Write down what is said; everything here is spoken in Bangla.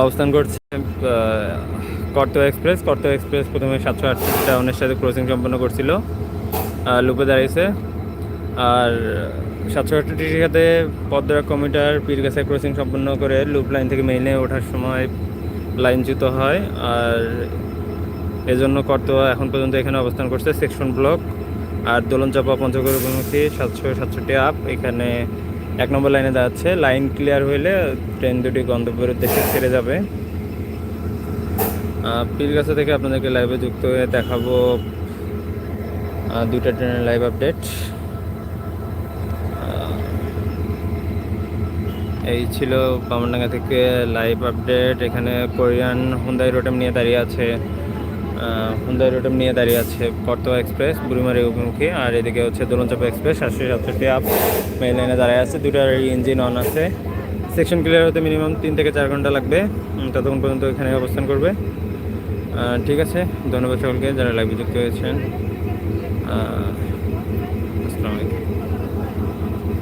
অবস্থান করছে কর্তো এক্সপ্রেস। কর্তো এক্সপ্রেস প্রথমে সাতশো আটষট্টি টাউনের সাথে ক্রসিং সম্পন্ন করছিল লুপে দাঁড়িয়েছে। আর সাতশো আটষট্টির সাথে পদ্মা কমিটার পীরগাছা ক্রসিং সম্পন্ন করে লুপ লাইন থেকে মেইনে ওঠার সময় লাইনচ্যুত হয়। আর এজন্য কর্তোয়া এখন পর্যন্ত এখানে অবস্থান করছে সেকশন ব্লক। আর দোলনচাপা পঞ্চগড় অভিমুখী সাতশো সাতষট্টি আপ এখানে এক নম্বর লাইনে দাঁড়াচ্ছে। লাইন ক্লিয়ার হইলে ট্রেন দুটি গন্তব্যের উদ্দেশ্যে ছেড়ে যাবে। আহ, পীরগাছা থেকে আপনাদেরকে লাইভে যুক্ত হয়ে দেখাবো দুটা ট্রেনের লাইভ আপডেট এই ছিল বামনডাঙ্গা থেকে লাইভ আপডেট এখানে কোরিয়ান হুন্দাই রোটেম নিয়ে দাঁড়িয়ে আছে। হুন্দাই রোটেম নিয়ে দাঁড়িয়ে আছে কর্তোয়া এক্সপ্রেস, বুড়িমারি অভিমুখী, আর এদিকে হচ্ছে দোলনচাপা এক্সপ্রেস, সাতশো সাতষট্টি আপ মেইন লাইনে দাঁড়িয়ে আছে। দুটার ইঞ্জিন অন আছে। সেকশন ক্লিয়ার হতে মিনিমাম তিন থেকে চার ঘণ্টা লাগবে। ততক্ষণ পর্যন্ত এখানে অবস্থান করবে। ঠিক আছে, ধন্যবাদ সকলকে যারা লাইভে যুক্ত হয়েছেন।